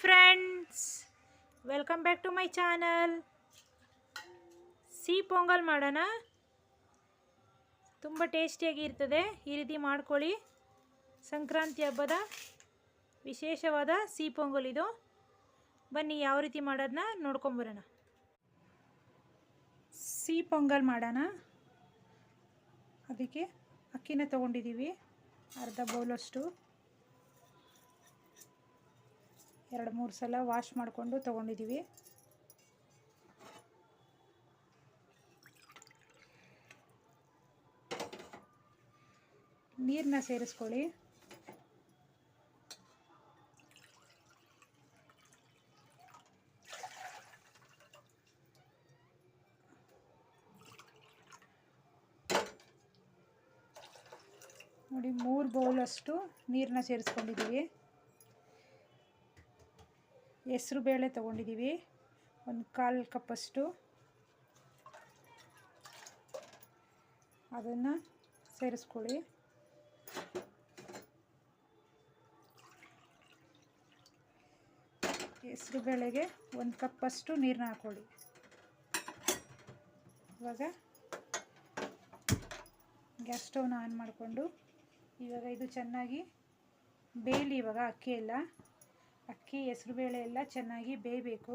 Friends welcome back to my channel ಸಿಹಿ ಪೊಂಗಲ್ ಮಾಡೋಣ. ತುಂಬ ಟೇಸ್ಟಿಯಾಗಿ ಇರ್ತದೆ. ಈ ರೀತಿ ಮಾಡ್ಕೊಳ್ಳಿ. ಸಂಕ್ರಾಂತಿ ಹಬ್ಬದ ವಿಶೇಷವಾದ ಸಿಹಿ ಪೊಂಗಲ್ ಇದು. ಬನ್ನಿ ಯಾವ ರೀತಿ ಮಾಡೋದನ್ನ ನೋಡ್ಕೊಂಬರೋಣ ಸಿಹಿ ಪೊಂಗಲ್ ಮಾಡೋಣ. ಅದಕ್ಕೆ ಅಕ್ಕಿನ ತೊಗೊಂಡಿದ್ದೀವಿ. ಅರ್ಧ ಬೌಲಷ್ಟು ಎರಡು ಮೂರು ಸಲ ವಾಶ್ ಮಾಡಿಕೊಂಡು ತೊಗೊಂಡಿದ್ದೀವಿ. ನೀರನ್ನ ಸೇರಿಸ್ಕೊಳ್ಳಿ. ನೋಡಿ ಮೂರು ಬೌಲಷ್ಟು ನೀರನ್ನ ಸೇರಿಸ್ಕೊಂಡಿದ್ದೀವಿ. ಹೆಸ್ರು ಬೇಳೆ ತೊಗೊಂಡಿದ್ದೀವಿ. ಒಂದು ಕಾಲು ಕಪ್ಪಷ್ಟು ಅದನ್ನು ಸೇರಿಸ್ಕೊಳ್ಳಿ. ಹೆಸ್ರು ಬೇಳೆಗೆ ಒಂದು ಕಪ್ಪಷ್ಟು ನೀರನ್ನ ಹಾಕ್ಕೊಳ್ಳಿ. ಇವಾಗ ಗ್ಯಾಸ್ ಸ್ಟವ್ನ ಆನ್ ಮಾಡಿಕೊಂಡು, ಇವಾಗ ಇದು ಚೆನ್ನಾಗಿ ಬೇಯಲಿ ಇವಾಗ ಅಕ್ಕಿ ಎಲ್ಲ ಅಕ್ಕಿ, ಹೆಸ್ರುಬೇಳೆ ಎಲ್ಲ ಚೆನ್ನಾಗಿ ಬೇಯಬೇಕು.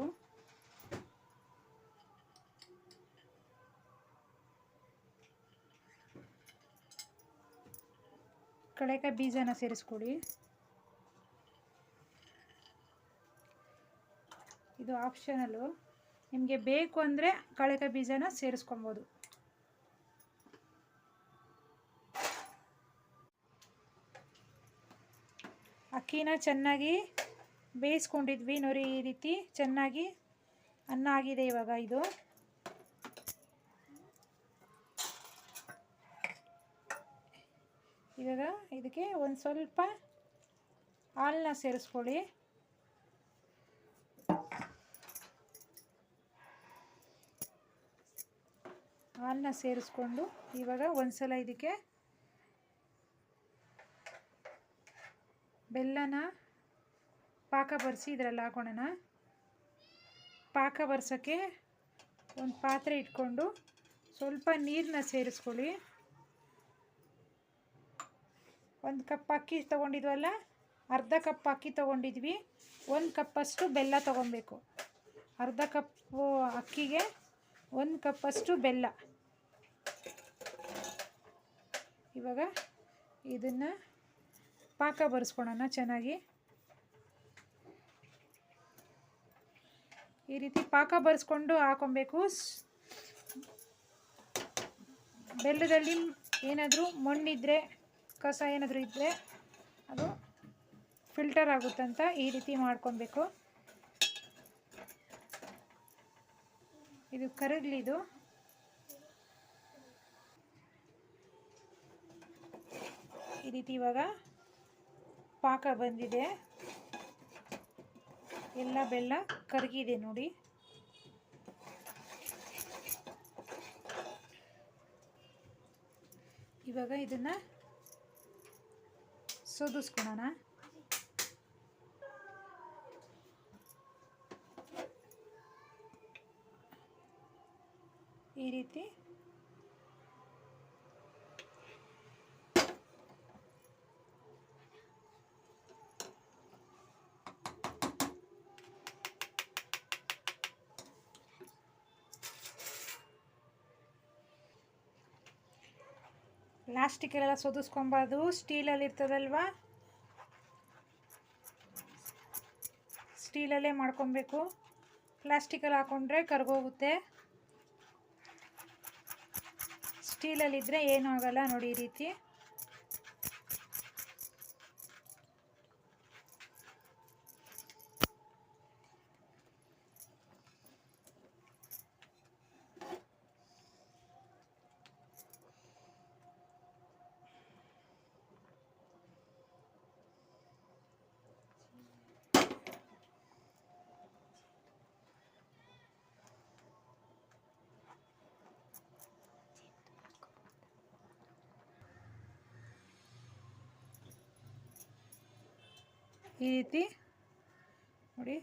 ಕಳೆಕಾಯಿ ಬೀಜನ ಸೇರಿಸ್ಕೊಳ್ಳಿ ಇದು ಆಪ್ಷನಲ್ಲು ನಿಮಗೆ ಬೇಕು ಅಂದರೆ ಕಳೆಕಾಯಿ ಬೀಜನ ಸೇರಿಸ್ಕೊಬೋದು. ಅಕ್ಕಿನ ಚೆನ್ನಾಗಿ ಬೇಯಿಸ್ಕೊಂಡಿದ್ವಿ ನೋಡಿ ಈ ರೀತಿ. ಚೆನ್ನಾಗಿ ಅನ್ನ ಆಗಿದೆ ಇವಾಗ ಇದು. ಇವಾಗ ಇದಕ್ಕೆ ಒಂದು ಸ್ವಲ್ಪ ಹಾಲನ್ನ ಸೇರಿಸ್ಕೊಳ್ಳಿ. ಹಾಲನ್ನ ಸೇರಿಸ್ಕೊಂಡು ಇವಾಗ ಒಂದ್ಸಲ ಇದಕ್ಕೆ ಬೆಲ್ಲನ ಪಾಕ ಬರೆಸಿ ಇದರಲ್ಲಿ ಹಾಕೋಣ ಪಾಕ ಬರ್ಸೋಕ್ಕೆ ಒಂದು ಪಾತ್ರೆ ಇಟ್ಕೊಂಡು ಸ್ವಲ್ಪ ನೀರನ್ನ ಸೇರಿಸ್ಕೊಳ್ಳಿ. ಒಂದು ಕಪ್ ಅಕ್ಕಿ ತೊಗೊಂಡಿದ್ವಲ್ಲ, ಅರ್ಧ ಕಪ್ ಅಕ್ಕಿ ತೊಗೊಂಡಿದ್ವಿ, ಒಂದು ಕಪ್ಪಷ್ಟು ಬೆಲ್ಲ ತೊಗೊಬೇಕು. ಅರ್ಧ ಕಪ್ಪು ಅಕ್ಕಿಗೆ ಒಂದು ಕಪ್ಪಷ್ಟು ಬೆಲ್ಲ. ಇವಾಗ ಇದನ್ನು ಪಾಕ ಬರೆಸ್ಕೊಳೋಣ ಚೆನ್ನಾಗಿ. ಈ ರೀತಿ ಪಾಕ ಬರೆಸ್ಕೊಂಡು ಹಾಕೊಬೇಕು. ಬೆಲ್ಲದಲ್ಲಿ ಏನಾದರೂ ಮಣ್ಣಿದ್ರೆ, ಕಸ ಏನಾದರೂ ಇದ್ದರೆ ಅದು ಫಿಲ್ಟರ್ ಆಗುತ್ತಂತ ಈ ರೀತಿ ಮಾಡ್ಕೊಬೇಕು. ಇದು ಕರಗಲಿ ಇದು ಈ ರೀತಿ ಇವಾಗ ಪಾಕ ಬಂದಿದೆ. ಎಲ್ಲ ಬೆಲ್ಲ ಕರಗಿದೆ ನೋಡಿ. ಇವಾಗ ಇದನ್ನು ಸೋದಿಸ್ಕೊಳೋಣ. ಈ ರೀತಿ ಪ್ಲಾಸ್ಟಿಕಲ್ಲೆಲ್ಲ ಸೋದಿಸ್ಕೊಬಾರ್ದು ಸ್ಟೀಲಲ್ಲಿ ಇರ್ತದಲ್ವಾ? ಸ್ಟೀಲಲ್ಲೇ ಮಾಡ್ಕೊಬೇಕು. ಪ್ಲಾಸ್ಟಿಕಲ್ಲಿ ಹಾಕೊಂಡ್ರೆ ಕರ್ಗೋಗುತ್ತೆ. ಸ್ಟೀಲಲ್ಲಿದ್ದರೆ ಏನೂ ಆಗಲ್ಲ ನೋಡಿ ಈ ರೀತಿ. ಈ ರೀತಿ ನೋಡಿ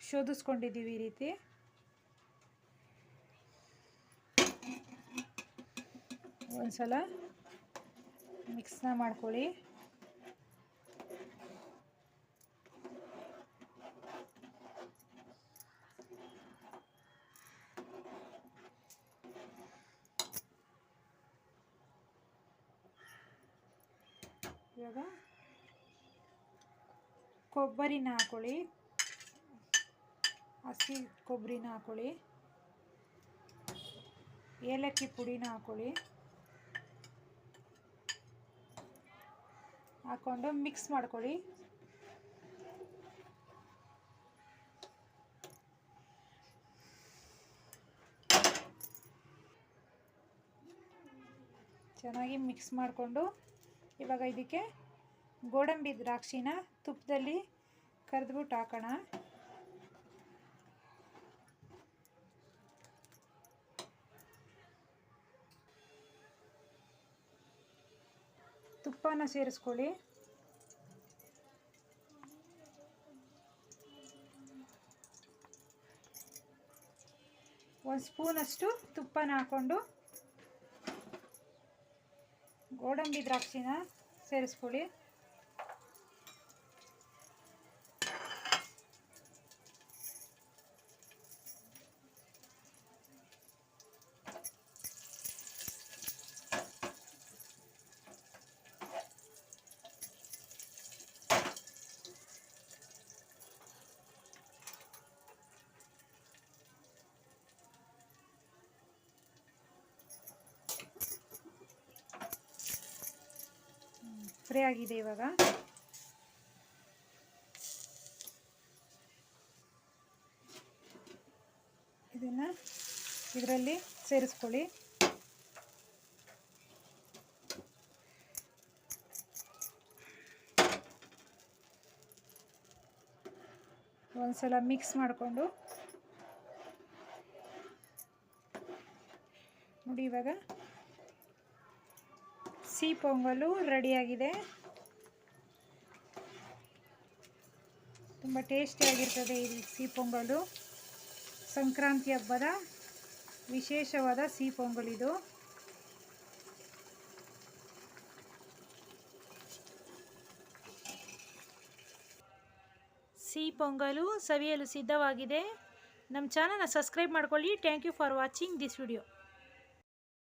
ಶೋಧಿಸ್ಕೊಂಡಿದ್ದೀವಿ ಈ ರೀತಿ. ಒಂದ್ಸಲ ಮಿಕ್ಸ್ನ ಮಾಡ್ಕೊಳ್ಳಿ. ಇವಾಗ ಕೊಬ್ಬರಿನ ಹಾಕೊಳ್ಳಿ. ಹಸಿ ಕೊಬ್ಬರಿನ ಹಾಕೊಳ್ಳಿ. ಏಲಕ್ಕಿ ಪುಡಿನ ಹಾಕೊಳ್ಳಿ. ಹಾಕ್ಕೊಂಡು ಮಿಕ್ಸ್ ಮಾಡ್ಕೊಳ್ಳಿ. ಚೆನ್ನಾಗಿ ಮಿಕ್ಸ್ ಮಾಡಿಕೊಂಡು ಇವಾಗ ಇದಕ್ಕೆ ಗೋಡಂಬಿ ದ್ರಾಕ್ಷಿನ ತುಪ್ಪದಲ್ಲಿ ಕರೆದ್ಬಿಟ್ಟು ಹಾಕೋಣ. ತುಪ್ಪನ ಸೇರಿಸ್ಕೊಳ್ಳಿ. ಒಂದು ಸ್ಪೂನಷ್ಟು ತುಪ್ಪನ ಹಾಕ್ಕೊಂಡು ಗೋಡಂಬಿ ದ್ರಾಕ್ಷಿನ ಸೇರಿಸ್ಕೊಳ್ಳಿ. ಫ್ರೈ ಆಗಿದೆ ಇವಾಗ. ಇದನ್ನು ಇದರಲ್ಲಿ ಸೇರಿಸ್ಕೊಳ್ಳಿ. ಒಂದ್ಸಲ ಮಿಕ್ಸ್ ಮಾಡಿಕೊಂಡು. ನೋಡಿ ಇವಾಗ ಸಿಹಿ ಪೊಂಗಲು ರೆಡಿಯಾಗಿದೆ. ತುಂಬ ಟೇಸ್ಟಿಯಾಗಿರ್ತದೆ ಈ ಸಿಹಿ ಪೊಂಗಲು. ಸಂಕ್ರಾಂತಿ ಹಬ್ಬದ ವಿಶೇಷವಾದ ಸಿಹಿ ಪೊಂಗಲ್ ಇದು. ಸಿಹಿ ಪೊಂಗಲು ಸವಿಯಲು ಸಿದ್ಧವಾಗಿದೆ. ನಮ್ಮ ಚಾನಲ್ನ ಸಬ್ಸ್ಕ್ರೈಬ್ ಮಾಡ್ಕೊಳ್ಳಿ. Thank you for watching this video.